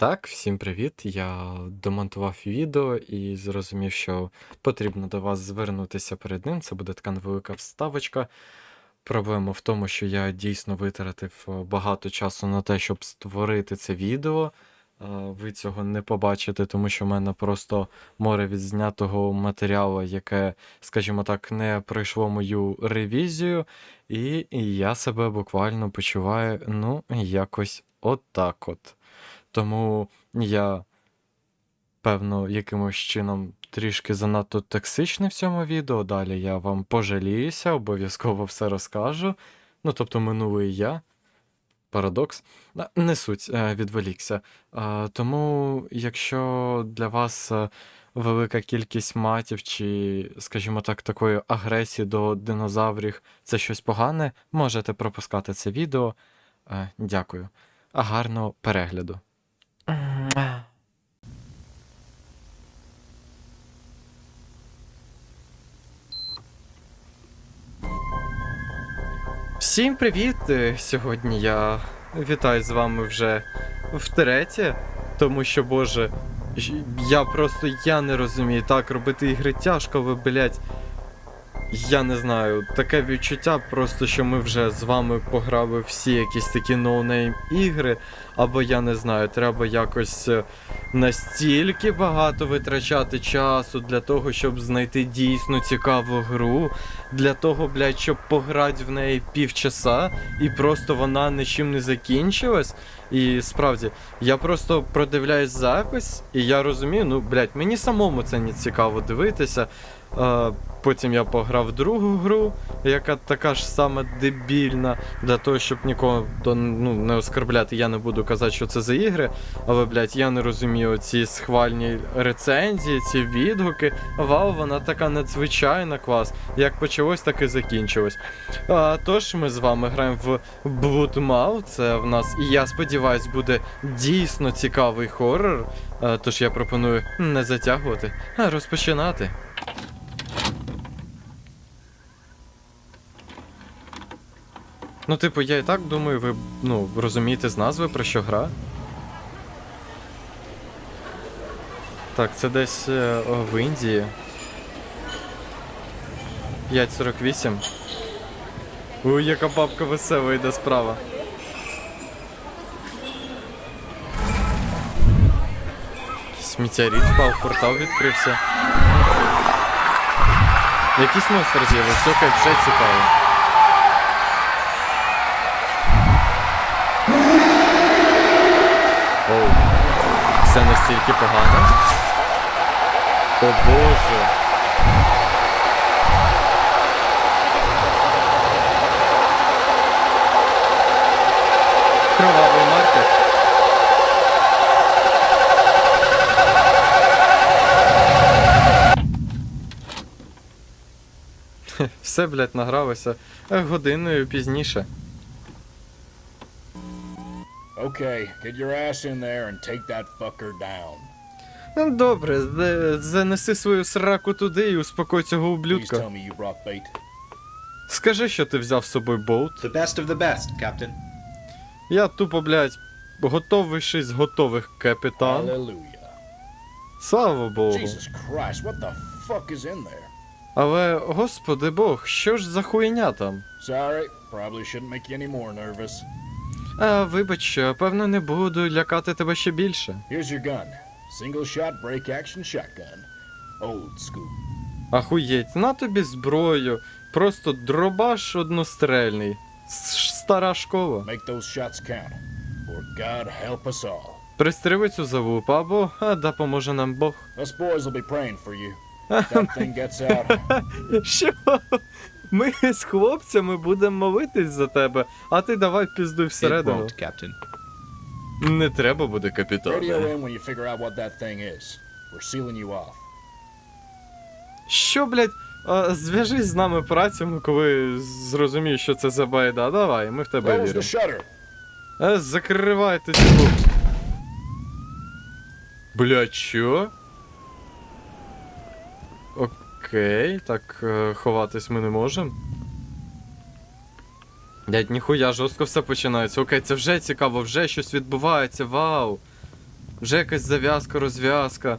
Так, всім привіт. Я домонтував відео і зрозумів, що потрібно до вас звернутися перед ним. Це буде така невелика вставочка. Проблема в тому, що я дійсно витратив е, багато часу на те, щоб створити це відео. Е, Ви цього не побачите, тому що в мене просто море відзнятого матеріалу, яке, скажімо так, не пройшло мою ревізію, і я себе буквально почуваю, ну, якось отак от. Тому я, певно, якимось чином трішки занадто токсичний в цьому відео. Далі я вам пожаліюся, обов'язково все розкажу. Ну, тобто, минулий я. Парадокс. Не суть, е, відволікся. Тому, якщо для вас е, велика кількість матів чи, скажімо так, такої агресії до динозаврів це щось погане, можете пропускати це відео. Е, Дякую. Гарного перегляду. Всім привіт! Е, Сьогодні я вітаю з вами вже втретє, тому що, боже, я просто я не розумію, так робити ігри тяжко, ви, блять. Я не знаю, таке відчуття, просто що ми вже з вами пограли всі якісь такі ноунейм ігри, або я не знаю, треба якось е, настільки багато витрачати часу для того, щоб знайти дійсно цікаву гру, для того, блядь, щоб пограти в неї півчаса, і просто вона нічим не закінчилась. І справді, я просто продивляюсь запис, і я розумію, ну, блядь, мені самому це не цікаво дивитися. Потім я пограв другу гру, яка така ж сама дебільна, для того, щоб нікого ну, не оскорбляти, я не буду казати, що це за ігри. Але, блядь, я не розумію ці схвальні рецензії, ці відгуки. Вау, вона така надзвичайна клас. Як почалось, так і закінчилось. А, тож ми з вами граємо в Bloodmouth. Це в нас, і я сподіваюсь, буде дійсно цікавий хоррор. А, тож я пропоную не затягувати, а розпочинати. Ну, типу, я і так думаю, ви ну, розумієте з назви про що гра. Так, це десь е, о, в Індії. 5.48. Ой, яка бабка весела йде справа. Метеорит впав, портал відкрився. Якийсь монстр з'явився, окей, вже цікаво. Все настільки погано. О боже. Кровавий маркет. Все, блядь, награлося Е, годиною пізніше. Okay, get your ass in there and take that fucker down. Ну, Добре, з- занеси свою сраку туди і успокой цього Please ублюдка. tell me you brought bait. Скажи, що ти взяв з собою болт. The best of the best, Captain. Я тупо, блядь, готовіший з готових капітан. Hallelujah. Слава Богу. Jesus Christ, what the fuck is in there? Але, господи Бог, що ж за хуйня там? Sorry, probably shouldn't make you any more nervous. А, вибач, певно, не буду лякати тебе ще більше. Here's your gun. Single shot break action shotgun. Old school. Ахуєть, на тобі зброю. Просто дробаш однострельний. Стара школа. Make those shots count. Or God help us all. Пристриви цю залупу, або а, допоможе нам Бог. Us boys will be praying for you. That thing gets out. Що? Ми з хлопцями будемо молитись за тебе, а ти давай піздуй всередину. Не треба буде капітане. off. Що, блядь, зв'яжись з нами працями, коли зрозумієш, що це за байда. Давай, ми в тебе віримо. Е, закривайте цю. Блядь, що? Окей, так е, ховатись ми не можемо. Блядь, ніхуя, жорстко все починається. Окей, це вже цікаво, вже щось відбувається, вау. Вже якась зав'язка, розв'язка.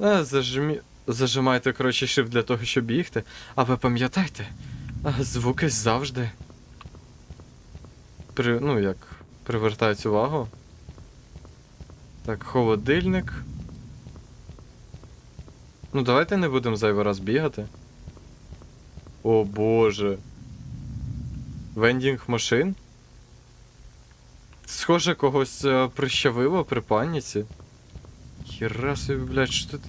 А, зажмі... Зажимайте, коротше, shift для того, щоб бігти. А ви пам'ятайте, звуки завжди. При... Ну, як, привертають увагу. Так, холодильник. Ну, давайте не будемо зайвий раз бігати. О боже. Вендінг машин? Схоже, когось е, прищавило при паніці. Хіра собі, блядь, що тут?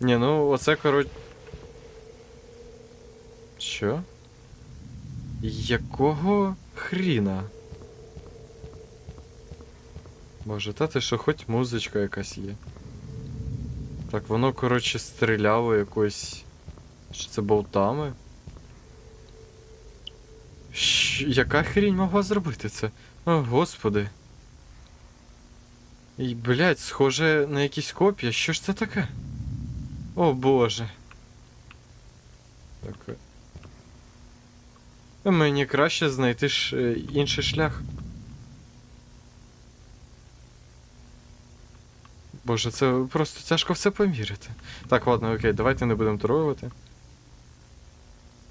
Ні, ну оце коротше. Що? Якого хріна? Боже, та ти що, хоч музичка якась є. Так, воно, коротше, стріляло якось. Що це болтами? Щ... Яка хрінь могла зробити це? О, господи. І, блядь, схоже на якісь копія. Що ж це таке? О боже. Так. Мені краще знайти ж інший шлях. Боже, це просто тяжко все поміряти. Так, ладно, окей, давайте не будемо тролювати.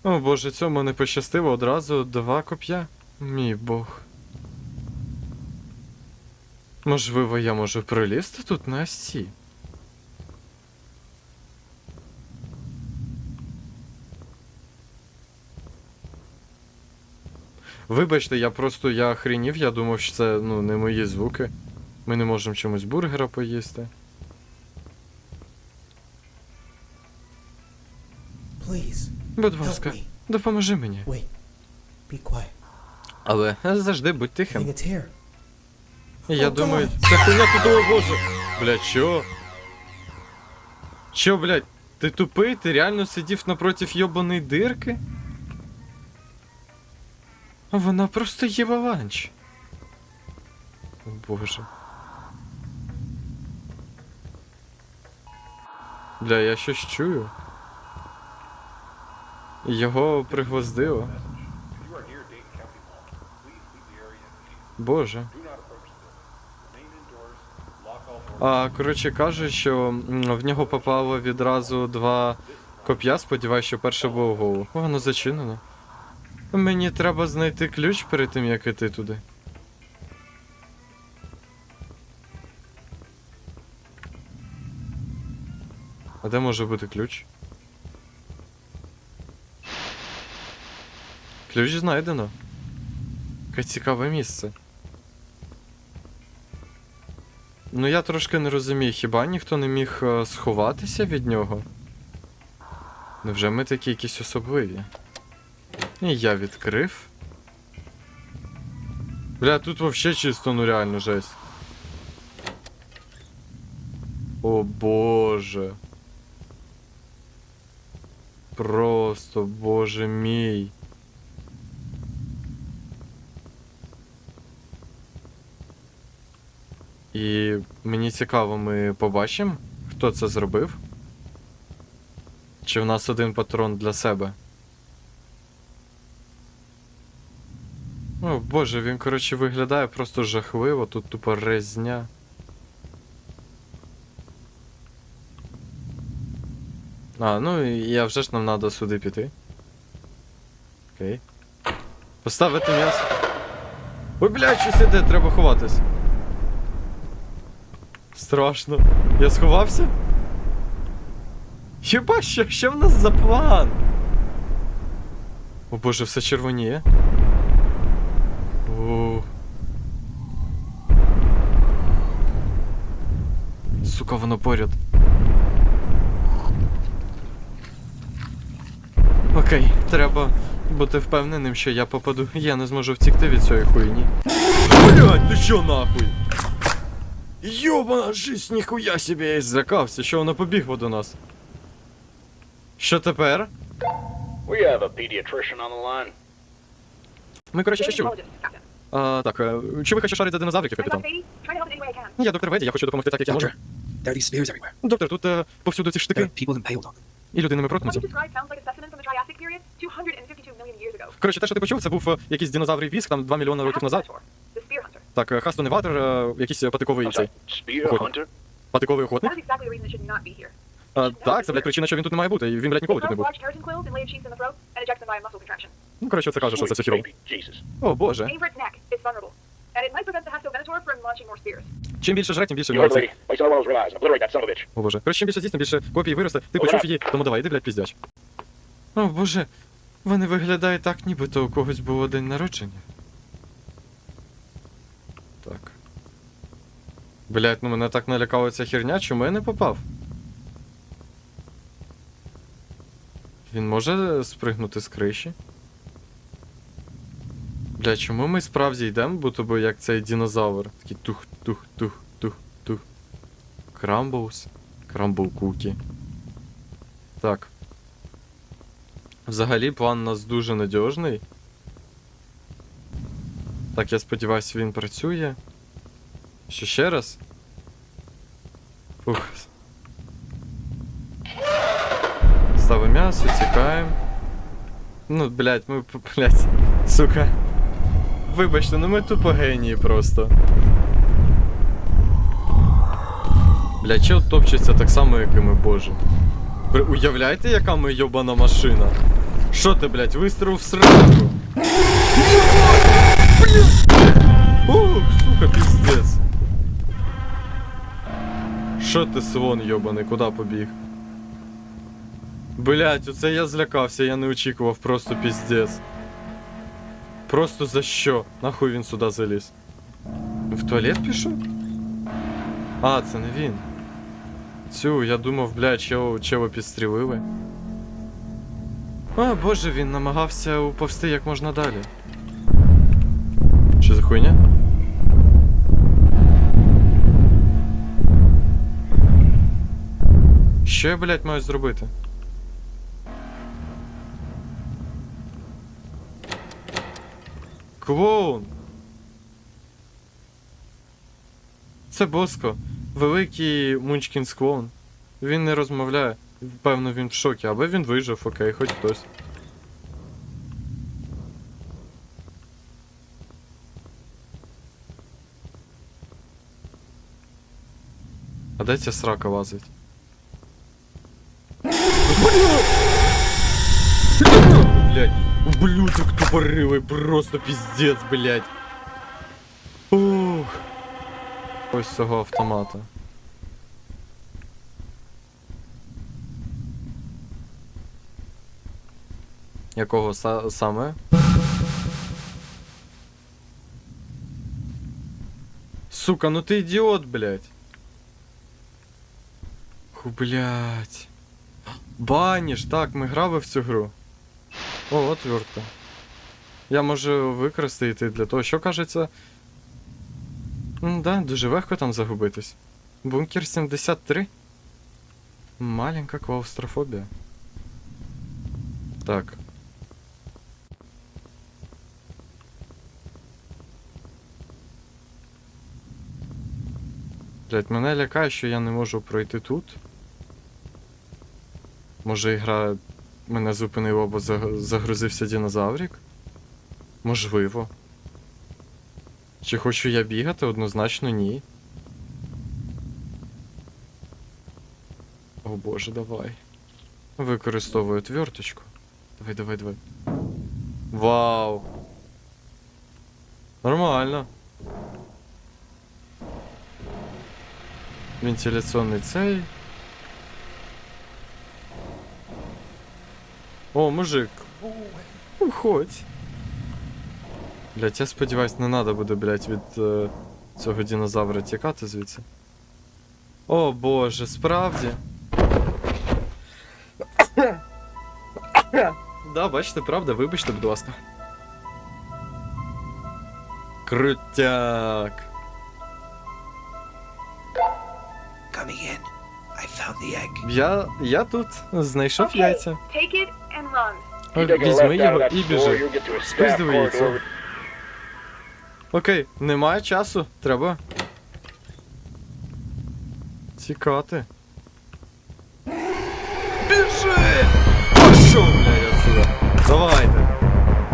О боже, цьому не пощастило одразу два коп'я. Мій бог. Можливо, я можу пролізти тут на осі. Вибачте, я просто я охренів, я думав, що це ну, не мої звуки. Ми не можемо чомусь бургера поїсти. Please, Будь ласка, me. допоможи мені. Wait. Be quiet. Але завжди будь I think тихим. it's here. Я Oh, думаю, God. це хуйня тут, о боже. Блядь, чо? Чо, блядь, ти тупий? Ти реально сидів напротив йобаної дирки? Вона просто їла ланч. О боже. Бля, я щось чую. Його пригвоздило. Боже. А, коротше кажуть, що в нього попало відразу два коп'я, сподіваюся, що перше було в голову. Воно зачинено. Мені треба знайти ключ перед тим, як іти туди. Де може бути ключ? Ключ знайдено. Яке цікаве місце. Ну я трошки не розумію, хіба ніхто не міг е, сховатися від нього? Невже ми такі якісь особливі? І я відкрив. Бля, тут вообще чисто, ну реально жесть. О боже. Просто, боже мій. І мені цікаво, ми побачимо, хто це зробив? Чи в нас один патрон для себе? О боже, він, коротше, виглядає просто жахливо, тут тупо резня. А, ну я вже ж нам треба сюди піти. Окей. Поставити м'ясо. Ой, блядь, щось іде, треба ховатись. Страшно. Я сховався? Хіба що, що в нас за план? О боже, все червоніє. О. Сука, воно поряд. Окей, треба бути впевненим, що я попаду. Я не зможу втікти від цієї хуйні. Блять, ти що нахуй? Йобана жизнь, ніхуя собі я злякався, що воно побігло до нас. Що тепер? We have a pediatrician on the line. Ми, коротше, що? А, так, е, чи ви хочете шарити за динозавриків, капітан? Я доктор Веді, я хочу допомогти так, як я можу. Doctor, there are these spears everywhere. Доктор, тут е, повсюду ці There штики, are people impaled on them. і людинами What проткнуті. you described sounds like a specimen from the Triassic period, 252 million years ago. Коротше, те, що ти почув, це був е, якийсь динозаврий віск, там 2 мільйони років назад. Так, е, Хастон Еватор, е, якийсь е, патиковий цей. Охотник. Патиковий охотник. А, так, це, блядь, причина, що він тут не має бути. І він, блядь, ніколи тут не був. Ну, коротше, це каже, що це все хірово. О, боже. Чим більше жре, тим більше в You нього heard, це. lady. Waste all those realize and obliterate that son of a bitch. О боже. Коротше, чим більше з'їсть, тим більше копій виросте. Ти почув її, тому давай, іди, блядь, піздяч. О боже. Вони виглядають так, нібито у когось було день народження. Так. Блять, ну мене так налякала ця херня, чому я не попав? Він може спригнути з криші? Бля, чому ми справді йдемо, будто би як цей динозавр? Такий тух, тух, тух, тух, тух. Крамблс. Крамбл Кукі. Так. Взагалі план у нас дуже надіжний. Так, я сподіваюся, він працює. Що ще раз? Фух. Ставимо м'ясо, тікаємо. Ну, блядь, ми, блядь, сука. Вибачте, ну ми тупо генії просто. Бля, чел топчеться так само, як і ми, боже. Ви уявляєте, яка ми йобана машина? Що ти, блядь, вистріл в сраку? Ух, сука, піздець. Що ти свон йобаний, куди побіг? Блять, оце я злякався, я не очікував, просто піздець. Просто за що? Нахуй він сюди заліз? В туалет пішов? А, це не він. Цю, я думав, блядь, чого, чого підстрілили. О, боже, він намагався уповсти як можна далі. Що за хуйня? Що я, блядь, маю зробити? Клоун! Це Боско. Великий Мунчкінс клоун. Він не розмовляє. Певно, він в шокі, аби він вижив, окей, хоч хтось. А де ця срака лазить? Блять, ублюдок тупорилий, просто пиздец, блять. Ух. Ось цього автомата. Якого са- саме? Сука, ну ти ідіот, блядь. Блядь. Баніш, так, ми грали в цю гру. О, отвертка. Я можу використати для того, що кажеться. Да, дуже легко там загубитись. Бункер 73. Маленька клаустрофобія. Так. Блять, мене лякає, що я не можу пройти тут. Може ігра мене зупинила, бо загрузився динозаврик? Можливо. Чи хочу я бігати? Однозначно ні. О боже, давай. Використовую отверточку. Давай, давай, давай. Вау. Нормально. Вентиляционный цей. О, мужик. Уходь. Блять, я сподіваюсь, не треба буде, блять, від е, цього динозавра тікати звідси. О боже, справді. да, бачите, правда, вибачте, будь ласка. Крутяк. Coming in. I found the egg. Я, я тут знайшов Okay, яйця. Візьми його і біжи. to Окей, немає часу, треба. Тікати. Біжи! Пошов, блядь, отсюда. Давайте.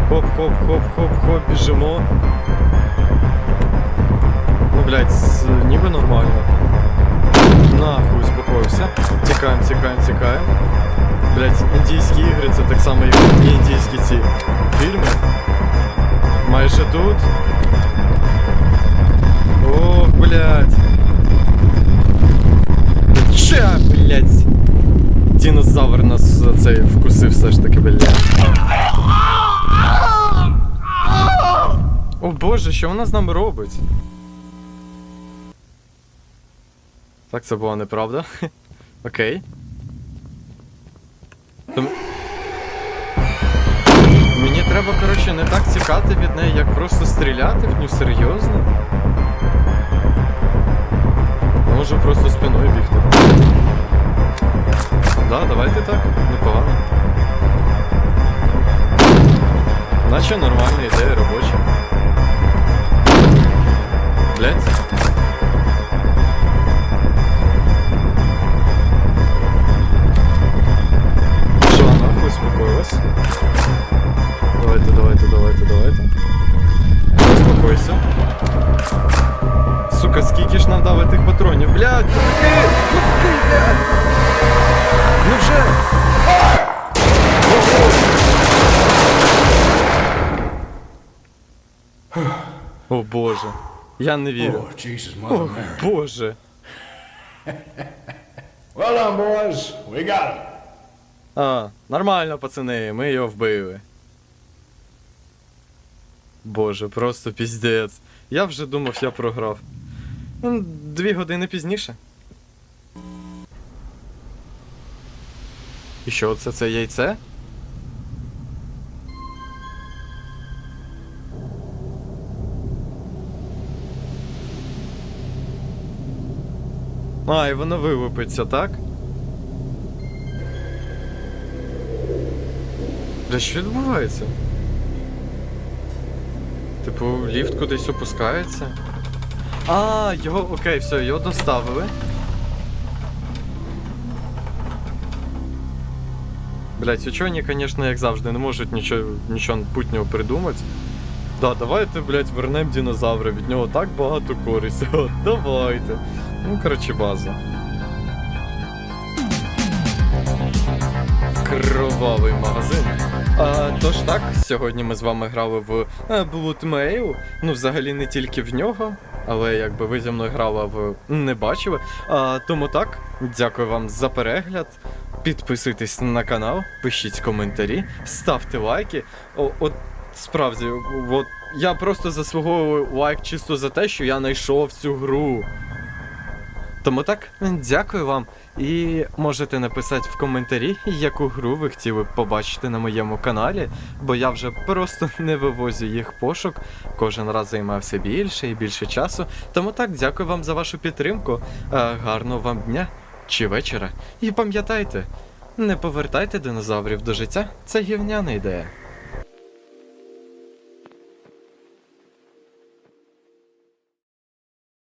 Хоп, хоп, хоп, хоп, хоп, біжимо. блядь, ніби нормально. Нахуй, успокоївся. Тікаємо, тікаємо, тікаємо. Блядь, індійські ігри це так само, і індійські ці фільми. Майже тут. Блядь. Ча, блядь. Динозавр нас за цей вкусив все ж таки, блядь. О боже, що вона з нами робить? Так, це була неправда. Окей. То... м- Мені треба, коротше, не так тікати від неї, як просто стріляти в ню серйозно. Можу просто спиною бігти. Да, давайте так, непогано. Наче нормальна ідея робоча. Блять. Що, нахуй, успокоилась? Давайте, давайте, давайте, давайте. Ж нам дали тих патронів? Блядь, ну вже! О боже. Я не вірю. Oh, Mother боже. Well done, boys. We got him. А, нормально, пацани, ми його вбили. Боже, просто піздець. Я вже думав, я програв. Ну, Дві години пізніше. І що це? Це яйце? А, і воно вилупиться, так? Бля, що відбувається? Типу, ліфт кудись опускається. А, його, окей, все, його доставили. Блять, учені, звісно, як завжди, не можуть нічого, нічого путнього придумати. Да, давайте, блять, вернемо динозавра, від нього так багато користі. От, давайте. Ну, коротше, база. Кровавий магазин. А, тож так, сьогодні ми з вами грали в е, Bloodmail. Ну, взагалі не тільки в нього, але якби ви зі мною грали, а ви не бачили. А, тому так, дякую вам за перегляд. Підписуйтесь на канал, пишіть коментарі, ставте лайки. О, от справді, от я просто заслуговую лайк чисто за те, що я знайшов цю гру. Тому так, дякую вам. І можете написати в коментарі, яку гру ви хотіли б побачити на моєму каналі, бо я вже просто не вивозю їх пошук. Кожен раз займався більше і більше часу. Тому так, дякую вам за вашу підтримку. Е, Гарного вам дня чи вечора. І пам'ятайте, не повертайте динозаврів до життя, це гівняна ідея.